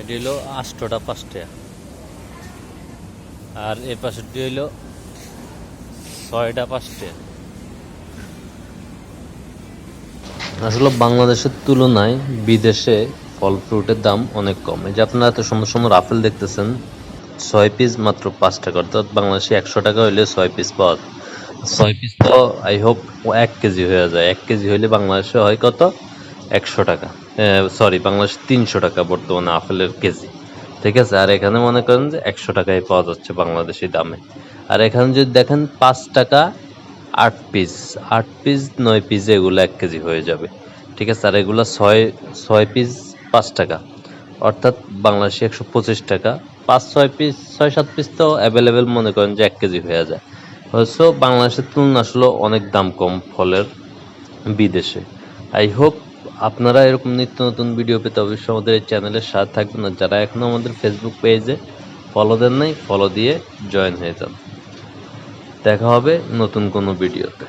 এটি হলো আষ্টটা পাঁচটা। আর এ পাশেরটি হইল ছয়টা পাঁচটা। আসলে বাংলাদেশের তুলনায় বিদেশে ফল ফ্রুটের দাম অনেক কম। এই যে আপনারা এত সুন্দর সুন্দর আপেল দেখতেছেন, ছয় পিস মাত্র পাঁচ টাকা। অর্থাৎ বাংলাদেশে একশো টাকা হইলে ছয় পিস পাওয়া। ছয় পিস তো আই হোপ এক কেজি হয়ে যায়। এক কেজি হইলে বাংলাদেশে হয় কত? একশো টাকা। সরি বাংলাদেশে তিনশো টাকা বর্তমানে আপেলের কেজি। ঠিক আছে? আর এখানে মনে করেন যে একশো টাকায় পাওয়া যাচ্ছে বাংলাদেশি দামে। আর এখানে যদি দেখেন, পাঁচ টাকা আট পিস আট পিস নয় পিস এগুলো এক কেজি হয়ে যাবে। ঠিক আছে? আর এগুলো ছয় ছয় পিস পাঁচ টাকা। অর্থাৎ বাংলাদেশে একশো পঁচিশ টাকা। পাঁচ, ছয় পিস ছয়, সাত পিস তো অ্যাভেলেবেল মনে করেন যে এক কেজি হয়ে যায়। অবশ্য বাংলাদেশের তুলনা আসলে অনেক দাম কম ফলের বিদেশে। আই হোপ আপনারা এরকম নিত্য নতুন ভিডিও পেতে অবশ্যই আমাদের এই চ্যানেলের সাথে থাকবেন। না যারা এখনও আমাদের ফেসবুক পেজে ফলো দেন নাই ফলো দিয়ে জয়েন হয়ে যান। দেখা হবে নতুন কোনো ভিডিওতে